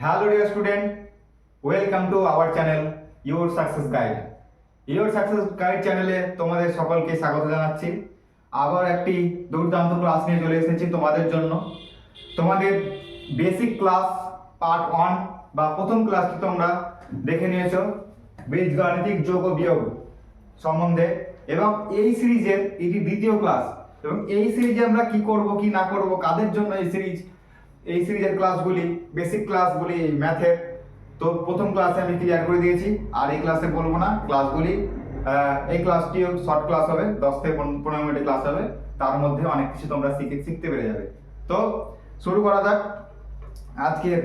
Hello dear student, welcome to our channel Your Success Guide. Your Success Guide চ্যানেলে তোমাদের সকলকে স্বাগত জানাচ্ছি। আবার একটি দুর্দান্ত ক্লাস নিয়ে চলে এসেছি তোমাদের জন্য। তোমাদের বেসিক ক্লাস পার্ট ওয়ান বা প্রথম ক্লাসটি তোমরা দেখে নিয়েছো। বীজগাণিতিক যোগ ও বিয়োগ সম্বন্ধে। এবং এই সিরিজের এটি দ্বিতীয় ক্লাস এবং এই সিরিজে আমরা কি করব কি না করব কাদের জন্য এই সিরিজ এই সিরিজের ক্লাসগুলি বেসিক ক্লাসগুলি ম্যাথের তো প্রথম ক্লাসে আমি ক্লিয়ার করে দিয়েছি, আর এই ক্লাসে বলব না ক্লাসগুলি এই ক্লাসটিও শর্ট ক্লাস হবে, দশ থেকে পনেরো মিনিটের ক্লাস হবে, তার মধ্যে অনেক কিছু তোমরা শিখে, শিখতে পেরে যাবে। তো শুরু করা যাক। আজকের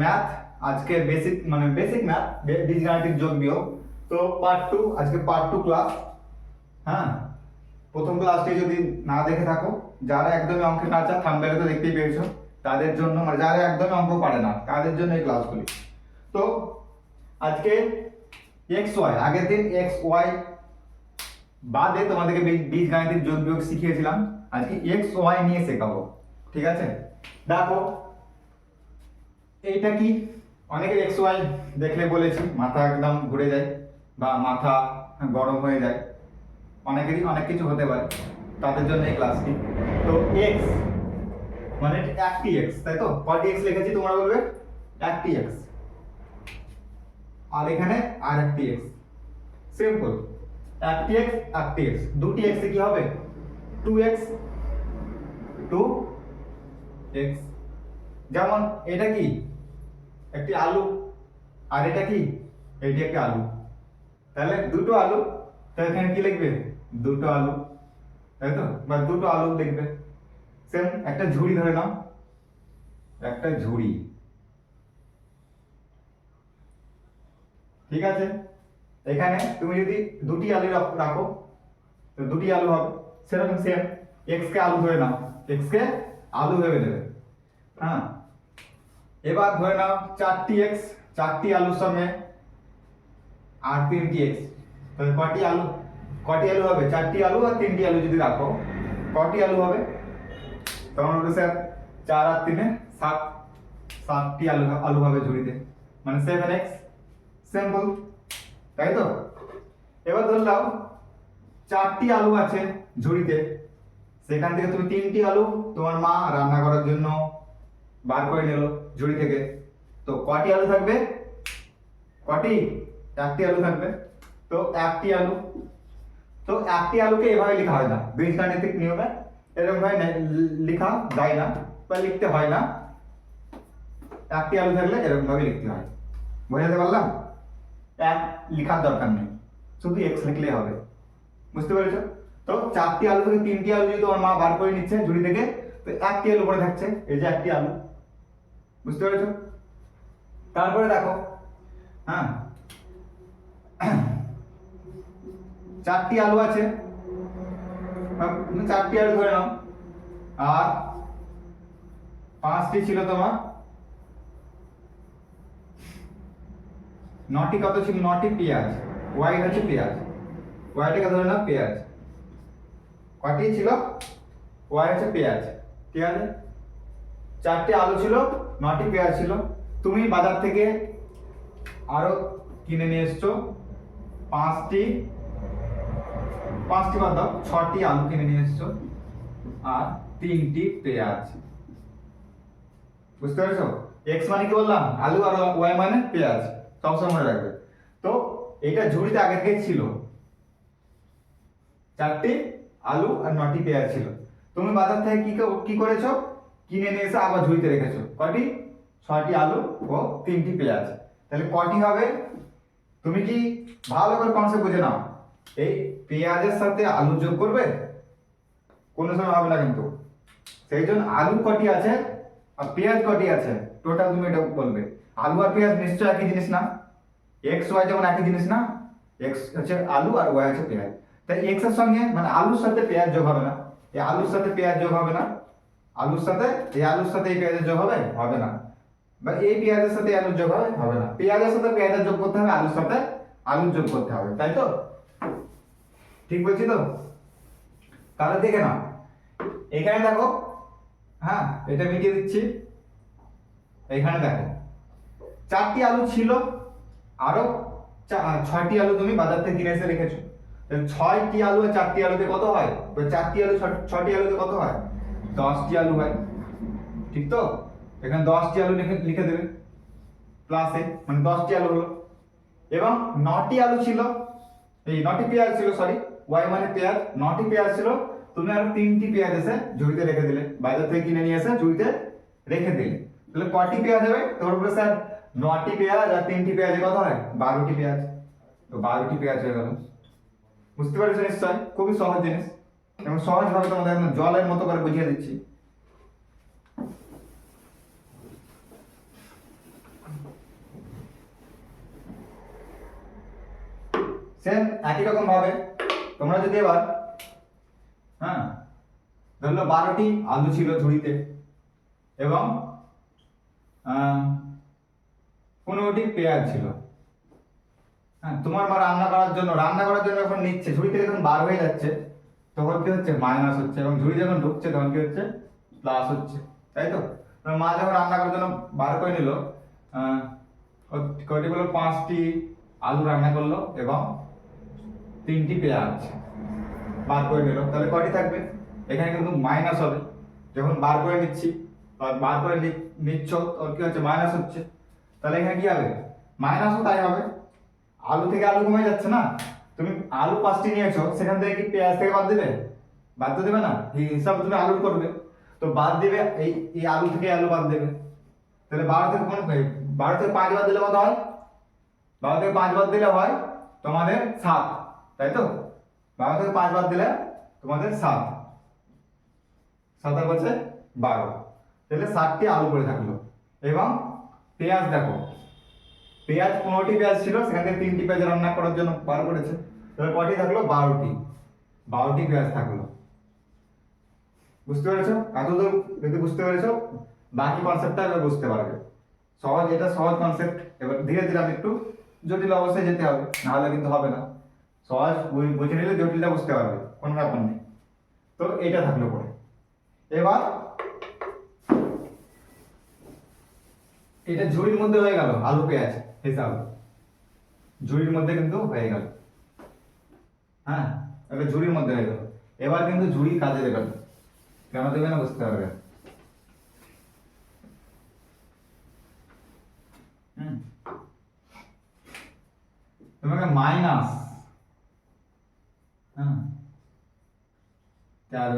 ম্যাথ আজকের বেসিক মানে বেসিক ম্যাথ বীজগাণিতিক যোগ বিয়োগ। তো পার্ট টু আজকে পার্ট টু ক্লাস হ্যাঁ? প্রথম ক্লাসটি যদি না দেখে থাকো, যারা একদমই অঙ্কে কাঁচা থাম্বেলে তো দেখতেই পেয়েছ। তাদের জন্য মানে যারা একদমই অঙ্ক পারে না, তাদের জন্য এই ক্লাসগুলি তো, আজকে এক্স ওয়াই আগের দিন এক্স ওয়াই বাদে তোমাদেরকে বীজ- বীজগাণিতিক যোগ বিয়োগ শিখিয়েছিলাম। আজকে এক্স ওয়াই নিয়ে শেখাবো, ঠিক আছে? দেখো, এইটা কি? অনেকে এক্স ওয়াই দেখলে বলেছি, মাথা একদম ঘুরে যায় বা মাথা গরম হয়ে যায়। অনেকেরই অনেক কিছু হতে পারে, তাদের জন্য এই ক্লাসটি তো এক্স মানে একটি এক্স তাই তো? কটি এক্স লিখেছি, তোমরা বলবে একটি এক্স আর এখানে আর একটি এক্স সিম্পল একটি এক্স একটি এক্স দুটি এক্স কি হবে? টু এক্স টু এক্স যেমন এটা কি? একটি আলু। আর এটা কি? এটি একটি আলু। তাহলে দুটো আলু, তাহলে এখানে কি লিখবে? দুটো আলু। তাই তো? বা দুটো আলু লিখবে। সেম একটা ঝুড়ি ধরে নাও। একটা ঝুড়ি। ঠিক আছে? এখানে তুমি যদি দুটি আলু রাখ- তো দুটি আলু হবে। সেরকম সেম এক্স কে আলু ধরে নাও। এক্স কে আলু ভেবে নেবে। হ্যাঁ? এবার ধরে নাও চারটি এক্স চারটি আলুর সঙ্গে আর তিনটি এক্স তাহলে কটি আলু কটি আলু হবে? চারটি আলু আর তিনটি আলু যদি রাখো, কটি আলু হবে? তখন বলবে স্যার, চার আর তিনে সাত, সাতটি আলু আলু হবে ঝুড়িতে। মানে সেভেন এক্স সিম্পল তাই তো? এবার ধরলাম চারটি আলু আছে ঝুড়িতে, সেখান থেকে তুমি তিনটি আলু তোমার মা রান্না করার জন্য বার করে নিল ঝুড়ি থেকে। তো কটি আলু থাকবে? কটি? একটি আলু থাকবে। তো একটি আলু। তো একটি আলুকে এভাবে লেখা হয় না। বীজগাণিতিক নিয়মে এরকম ভাবে লেখা যায় না বা লিখতে হয় না। একটি আলু থাকলে এরকম ভাবে লিখতে হয়। বোঝাতে পারলাম? এক লেখার দরকার নেই। শুধু এক্স লিখলেই হবে। বুঝতে পেরেছ? তো চারটি আলু থেকে তিনটি আলু যদি তোমার মা বার করে নিচ্ছে ঝুড়ি থেকে, তো একটি আলু পরে থাকছে। এই যে একটি আলু। বুঝতে পেরেছ? তারপরে দেখো হ্যাঁ। চারটি আলু আছে। তুমি চারটি আলু ধরে নাও। আর পাঁচটি ছিল তোমার। নটি কত ছিল? নটি পেঁয়াজ। ওয়াই হচ্ছে পেঁয়াজ। ওয়াইটাকে ধরে নাও, পেঁয়াজ। কটি ছিল? ওয়াই হচ্ছে পেঁয়াজ। ঠিক আছে? চারটে আলু ছিল, নটি পেঁয়াজ ছিল। তুমি বাজার থেকে আরও কিনে নিয়ে এসছো। পাঁচটি পাঁচটি বাদ দাও। ছটি আলু কিনে নিয়ে এসছো আর তিনটি পেঁয়াজ। বুঝতে পেরেছ? এক্স মানে কি বললাম? আলু আর ওয়াই মানে পেঁয়াজ। সবসময় মনে রাখবে। তো এইটা ঝুড়িতে আগে থেকে ছিল। চারটি আলু আর নটি পেঁয়াজ ছিল। তুমি বাজার থেকে কি ক- করেছ? কিনে নিয়ে এসে আবার ঝুড়িতে রেখেছো। কটি ছয়টি আলু ও তিনটি পেঁয়াজ। তাহলে কটি হবে? তুমি কি ভালো করে কনসেপ্ট বুঝে নাও। এই পেঁয়াজের সাথে আলু যোগ করবে? কোনো সময় হবে না কিন্তু। সেই জন্য আলু কটি আছে আর পেঁয়াজ কটি আছে? টোটাল তুমি এটা বলবে। আলু আর পেঁয়াজ নিশ্চয় একই জিনিস না? এক্স ওয়াই যেমন একই জিনিস না? এক্স হচ্ছে আলু আর ওয়াই হচ্ছে পেঁয়াজ। তাই এক্সের সঙ্গে মানে আলুর সাথে পেঁয়াজ যোগ হবে না। এই আলুর সাথে পেঁয়াজ যোগ হবে না। আলুর সাথে এই আলুর সাথে এই পেঁয়াজের যোগ হবে? হবে না। বা এই পেঁয়াজের সাথে আলুর যোগ হবে? হবে না। পেঁয়াজের সাথে পেঁয়াজের যোগ করতে হবে, আলুর সাথে আলুর যোগ করতে হবে। তাই তো? ঠিক বলছি তো? তাহলে দেখে নাও। এখানে দেখো হ্যাঁ এটা মিটিয়ে দিচ্ছি। এখানে দেখো, চারটি আলু ছিল, আরও চা- ছয়টি আলু তুমি বাজার থেকে কিনে এসে রেখেছো। ছয়টি আলু আর চারটি আলুতে কত হয়? চারটি আলু, ছটি আলুতে কত হয়? দশটি আলু হয়। ঠিক তো? এখানে দশটি আলু লিখে লিখে দেবে। প্লাসে মানে দশটি আলু হলো। এবং নটি আলু ছিল, এই নটি পেঁয়াজ ছিল সরি ওয়াই মানে পেঁয়াজ নটি পেঁয়াজ ছিল। তুমি আর তিনটি পেঁয়াজ এসে ঝুড়িতে রেখে দিলে। বাজার থেকে কিনে নিয়ে এসে ঝুড়িতে রেখে দিলে। তাহলে কটি পেঁয়াজ হবে তোমার উপরে স্যার নটি পেঁয়াজ আর তিনটি পেঁয়াজে কত হয়, বারোটি পেঁয়াজ তো বারোটি পেঁয়াজ হয়ে গেল। বুঝতে পারছ নিশ্চয়? খুবই সহজ জিনিস। এবং সহজ সহজভাবে তোমাদের জলের মতো করে বুঝিয়ে দিচ্ছি। সেম একই রকম ভাবে তোমরা যদি এবার হ্যাঁ ধরলো বারোটি আলু ছিল ঝুড়িতে এবং পনেরোটি পেঁয়াজ ছিল। হ্যাঁ তোমার মা রান্না করার জন্য, রান্না করার জন্য যখন নিচ্ছে ঝুড়ি থেকে যখন বার হয়ে যাচ্ছে, তখন কি হচ্ছে? মাইনাস হচ্ছে এবং ঝুড়ি যখন ঢুকছে, তখন কি হচ্ছে? প্লাস হচ্ছে, তাই তো? মা যখন রান্না করার জন্য বার করে নিল কয়টি বলল পাঁচটি আলু রান্না করল এবং তিনটি পেঁয়াজ বার করে নিল। তাহলে কয়টি থাকবে? এখানে কিন্তু মাইনাস হবে। যখন বার করে নিচ্ছি বার করে নিচ্ছ, তখন কি হচ্ছে? মাইনাস হচ্ছে। তাহলে এখানে কি হবে? মাইনাসও তাই হবে। আলু থেকে আলু কমে যাচ্ছে না? তুমি আলু পাঁচটি নিয়েছো, সেখান থেকে কি পেঁয়াজ থেকে বাদ দেবে? বাদ তো দেবে না। এই হিসাব তুমি আলু করবে। তো বাদ দিবে, এই এই আলু থেকে আলু বাদ দেবে। তাহলে বারো থেকে কোন বারো থেকে পাঁচ বাদ দিলে কত হয়? বারো থেকে পাঁচ বাদ দিলে হয় তোমাদের সাত। তাই তো? বারো থেকে পাঁচ বাদ দিলে তোমাদের সাত। সাত বলছে বারো। তাহলে ষাটটি আলু পড়ে থাকল। এবং পেঁয়াজ দেখো। পেঁয়াজ পনেরোটি পেঁয়াজ ছিল, সেখান থেকে তিনটি পেঁয়াজ রান্না করার জন্য বার করেছে তাহলে কটি থাকল? বারোটি। বারোটি পেঁয়াজ থাকল। বুঝতে পেরেছ? এতদূর যদি বুঝতে পেরেছ, বাকি কনসেপ্টটা এবার বুঝতে পারবে। সহজ, এটা সহজ কনসেপ্ট এবার ধীরে ধীরে আমি একটু জটিল অবস্থায় যেতে হবে, নাহলে কিন্তু হবে না। সহজ বুঝে নিলে জটিলটা বুঝতে পারবে, কোনো ব্যাপার নেই। তো এটা থাকল পরে। এবার এটা ঝুড়ির মধ্যে হয়ে গেল, আলু, পেঁয়াজ, হিসাব। ঝুড়ির মধ্যে কিন্তু হয়ে গেল। হ্যাঁ এটা ঝুড়ির মধ্যে হয়ে গেল। এবার কিন্তু ঝুড়ি কাজে দেবে। কেন দেবে না বুঝতে পারবে? তোমাকে মাইনাস হ্যাঁ। তেরো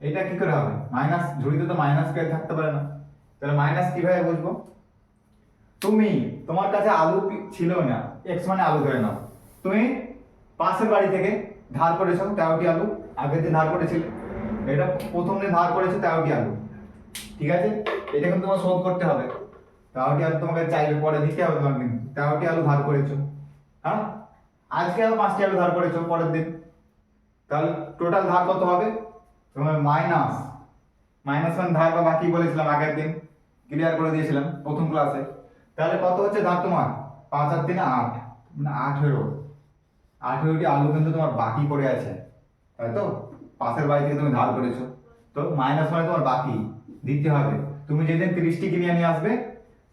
এটা কি করে হবে? মাইনাস, ঝুড়িতে তো মাইনাস কে থাকতে পারে না। তাহলে মাইনাস কীভাবে বুঝব তুমি, তোমার কাছে আলু ছিল না, এক্স মানে আলু ধরে নাও। তুমি পাশের বাড়ি থেকে ধার করেছ তেরোটি আলু আগের দিন ধার করেছিলে, এটা প্রথম দিন ধার করেছ তেরোটি আলু। ঠিক আছে? এটা কিন্তু তোমার শোধ করতে হবে। তেরোটি আলু তোমাকে চাইলে পরে দিতে হবে কিন্তু তেরোটি আলু ধার করেছ। হ্যাঁ? আজকে আবার পাঁচটি আলু ধার করেছ, পরের দিন। তাহলে টোটাল ধার কত হবে? তোমার মাইনাস মাইনাস ওয়ান ধার বা বাকি বলেছিলাম আগের দিন? ক্লিয়ার করে দিয়েছিলাম প্রথম ক্লাসে তাহলে কত হচ্ছে ধার তোমার? পাঁচ আর তিনে আট। মানে আঠেরো আঠেরোটি আলু কিন্তু তোমার বাকি পড়ে আছে। তাই তো? পাশের বাড়ি থেকে তুমি ধার করেছ। তো মাইনাস মানে তোমার বাকি। দিতে হবে। তুমি যেদিন তিরিশটি কিনে নিয়ে আসবে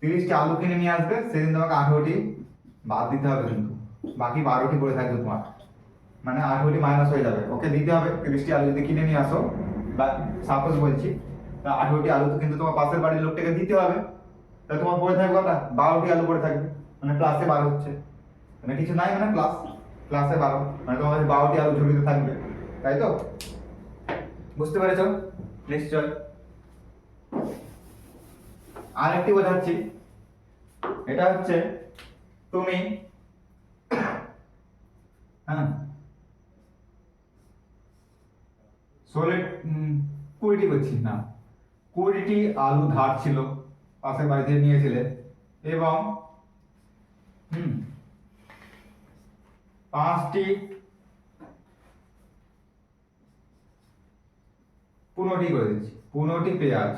তিরিশটি আলু কিনে নিয়ে আসবে, সেদিন তোমাকে আঠেরোটি বাদ দিতে হবে কিন্তু। বাকি বারোটি পড়ে থাকবে তোমার। মানে আঠেরোটি মাইনাস হয়ে যাবে। ওকে, দিতে হবে। তিরিশটি আলু যদি কিনে নিয়ে আসো, বা সাপোজ বলছি, তা আঠেরোটি আলু তো কিন্তু তোমার পাশের বাড়ির লোকটাকে দিতে হবে। তা তোমার পড়ে থাকবে কটা? বারোটি আলু পড়ে থাকবে। মানে প্লাসে বারো হচ্ছে। মানে কিছু নাই মানে প্লাস প্লাসে বারো মানে তোমার কাছে বারোটি আলু ঝুড়িতে থাকবে। তাই তো? বুঝতে পেরেছ? নিশ্চয়। আরেকটি বোঝাচ্ছি। এটা হচ্ছে তুমি হ্যাঁ। ষোলো কুড়িটি করছি, না। কুড়িটি আলু ধার ছিল পাশের বাড়ি থেকে নিয়েছিলে। এবং, হুম, পাঁচটি পনেরোটি করে দিচ্ছি। পনেরোটি পেঁয়াজ।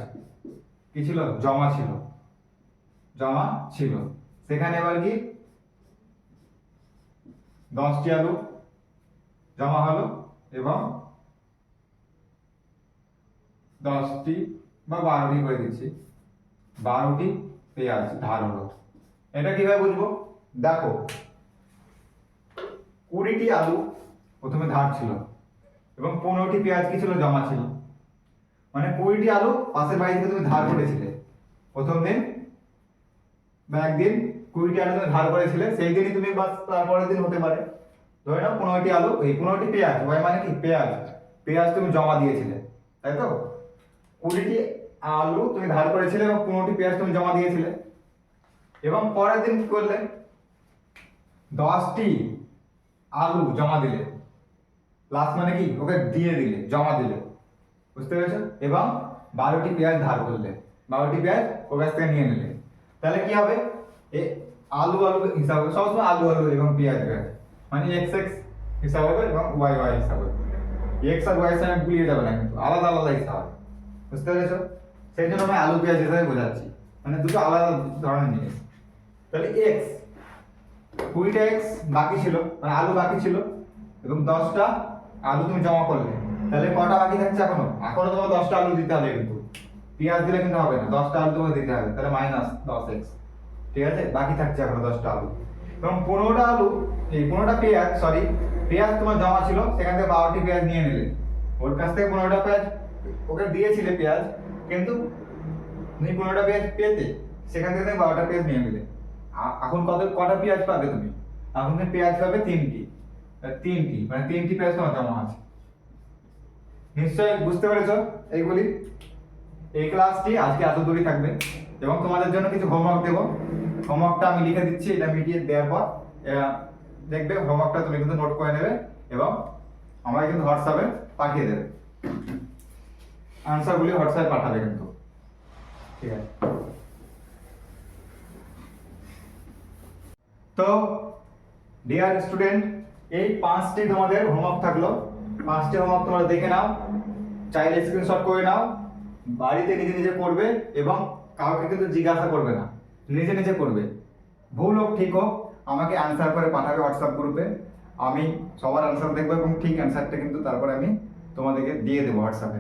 কি ছিল? জমা ছিল। জমা ছিল। সেখানে এবার কি? দশটি আলু জমা হলো এবং দশটি বা বারোটি করে দিচ্ছি। বারোটি পেঁয়াজ ধার হলো। এটা কীভাবে বুঝব? দেখো, কুড়িটি আলু প্রথমে ধার ছিল এবং পনেরোটি পেঁয়াজ কি ছিল? জমা ছিল। মানে কুড়িটি আলু পাশের বাড়ি থেকে তুমি ধার করেছিলে। প্রথম দিন বা একদিন কুড়িটি আলু তুমি ধার করেছিলে, সেই দিনই তুমি বাস, তারপরের দিন হতে পারে। ধরে নাও পনেরোটি আলু, এই পনেরোটি পেঁয়াজ ওই মানে কি? পেঁয়াজ। পেঁয়াজ তুমি জমা দিয়েছিলে, তাই তো? কুড়িটি আলু তুমি ধার করেছিলে এবং পনেরোটি পেঁয়াজ তুমি জমা দিয়েছিলে। এবং পরের দিন কি করলে? দশটি আলু জমা দিলে। লাস্ট মানে কি? ওকে দিয়ে দিলে, জমা দিলে। বুঝতে পেরেছ এবং বারোটি পেঁয়াজ ধার করলে, বারোটি পেঁয়াজ ওর কাছ থেকে নিয়ে নিলে। তাহলে কি হবে? এ আলু আলু হিসাব হবে সবসময় আলু আলু এবং পেঁয়াজ পেঁয়াজ মানে এক্স এক্স হিসাব হবে এবং ওয়াই ওয়াই হিসাব হবে। এক্স আর ওয়াই সঙ্গে গুলিয়ে যাবে না কিন্তু, আলাদা আলাদা হিসাব হবে। বুঝতে পেরেছ? সেই জন্য আমি আলু পেঁয়াজ হিসাবে বোঝাচ্ছি। মানে দুটো আলাদা ধরনের জিনিস। তাহলে এক্স কুড়িটা এক্স বাকি ছিল মানে আলু বাকি ছিল, এবং দশটা আলু তুমি জমা করলে। তাহলে কটা বাকি থাকছে এখনও? এখনও তোমার দশটা আলু দিতে হবে কিন্তু। পেঁয়াজ দিলে কিন্তু হবে না, দশটা আলু তোমাকে দিতে হবে, তাহলে মাইনাস দশ এক্স ঠিক আছে? বাকি থাকছে এখনও দশটা আলু। এবং পনেরোটা আলু, এই পনেরোটা পেঁয়াজ সরি পেঁয়াজ তোমার জমা ছিল, সেখান থেকে বারোটি পেঁয়াজ নিয়ে নিলে। ওর কাছ থেকে পনেরোটা পেঁয়াজ, ওকে দিয়েছিলে পেঁয়াজ, কিন্তু তুমি পনেরোটা পেঁয়াজ পেতে, সেখান থেকে তুমি বারোটা পেঁয়াজ নিয়ে নিলে। এখন কত, কটা পেঁয়াজ পাবে তুমি? এখন তুমি পেঁয়াজ পাবে তিনটি। তিনটি মানে তিনটি পেঁয়াজ তোমার জমা আছে। নিশ্চয়ই, বুঝতে পেরেছ? এইগুলি এই ক্লাসটি আজকে এত দূরই থাকবে। এবং তোমাদের জন্য কিছু হোমওয়ার্ক দেবো। হোমওয়ার্কটা আমি লিখে দিচ্ছি, এটা মিটিয়ে দেওয়ার পর দেখবে হোমওয়ার্কটা তুমি কিন্তু নোট করে নেবে এবং আমাকে কিন্তু হোয়াটসঅ্যাপে পাঠিয়ে দেবে। আনসারগুলি হোয়াটসঅ্যাপে পাঠাবে কিন্তু। ঠিক আছে। তো ডিয়ার স্টুডেন্ট এই পাঁচটি তোমাদের হোমওয়ার্ক থাকল। পাঁচটি হোমওয়ার্ক তোমরা দেখে নাও। চাইলে স্ক্রিনশট করে নাও। বাড়িতে নিজে নিজে করবে এবং কাউকে কিন্তু জিজ্ঞাসা করবে না। নিজে নিজে করবে। ভুল হোক, ঠিক হোক, আমাকে অ্যান্সার করে পাঠাবে হোয়াটসঅ্যাপ গ্রুপে আমি সবার অ্যান্সার দেখব এবং ঠিক অ্যান্সারটা কিন্তু তারপরে আমি তোমাদেরকে দিয়ে দেবো হোয়াটসঅ্যাপে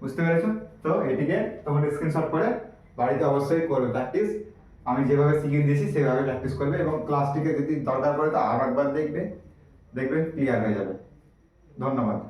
বুঝতে পেরেছ? তো এটিকে তোমাদের স্ক্রিনশট করে বাড়িতে অবশ্যই করবে। প্র্যাকটিস আমি যেভাবে শিখিয়ে দিয়েছি, সেভাবে প্র্যাকটিস করবে এবং ক্লাসটিকে যদি দরকার পড়ে তো আর একবার দেখবে। দেখবে ক্লিয়ার হয়ে যাবে। ধন্যবাদ।